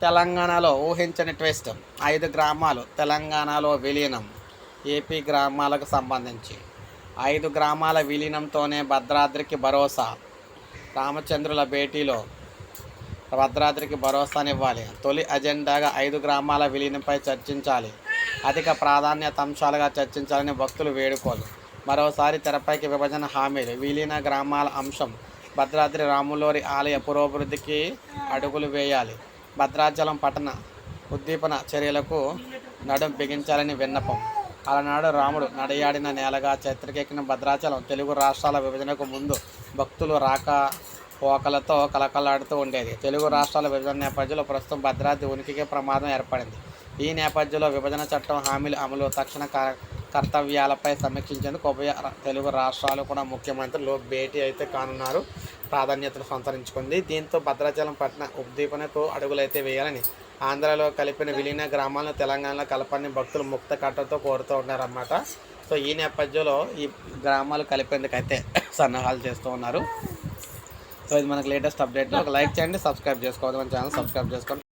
తెలంగాణలో ఊహించని ట్విస్ట్. ఐదు గ్రామాలు తెలంగాణలో విలీనం. ఏపీ గ్రామాలకు సంబంధించి. ఐదు గ్రామాల విలీనంతోనే భద్రాద్రికి భరోసా. రామచంద్రుల భేటీలో భద్రాద్రికి భరోసానివ్వాలి. తొలి అజెండాగా ఐదు గ్రామాల విలీనంపై చర్చించాలి. అధిక ప్రాధాన్యత అంశాలుగా చర్చించాలని భక్తులు వేడుకోలు మరోసారి తెరపైకి విభజన హామీలు. విలీన గ్రామాల అంశం భద్రాద్రి రాములోరి ఆలయ పురోభివృద్ధికి అడుగులు వేయాలి. భద్రాచలం పట్టణ ఉద్దీపన చర్యలకు నడుం బిగించాలని విన్నపం. అలనాడు రాముడు నడయాడిన నేలగా చరిత్రకెక్కిన భద్రాచలం తెలుగు రాష్ట్రాల విభజనకు ముందు భక్తులు రాక పోకలతో కలకలాడుతూ ఉండేది. తెలుగు రాష్ట్రాల విభజన నేపథ్యంలో ప్రస్తుతం భద్రాద్రి ఉనికికి ప్రమాదం ఏర్పడింది. ఈ నేపథ్యంలో విభజన చట్టం హామీలు అమలు తక్షణ క- కర్తవ్యాలపై సమీక్షించేందుకు ఉభయ తెలుగు రాష్ట్రాలు కూడా ముఖ్యమంత్రులు భేటీ అయితే కానున్నారు. ప్రాధాన్యతను సంతరించుకుంది. దీంతో భద్రాచలం పట్టణ ఉద్దీపనకు అడుగులైతే వేయాలని ఆంధ్రాలో కలిపిన విలీన గ్రామాలను తెలంగాణలో కలపని భక్తులు ముక్త కట్టతో కోరుతూ ఉన్నారన్నమాట. సో ఈ నేపథ్యంలో ఈ గ్రామాలు కలిపేందుకైతే సన్నాహాలు చేస్తూ ఉన్నారు. సో ఇది మనకు లేటెస్ట్ అప్డేట్. ఒక లైక్ చేయండి సబ్స్క్రైబ్ చేసుకోవద్దు. మన ఛానల్ సబ్స్క్రైబ్ చేసుకోండి.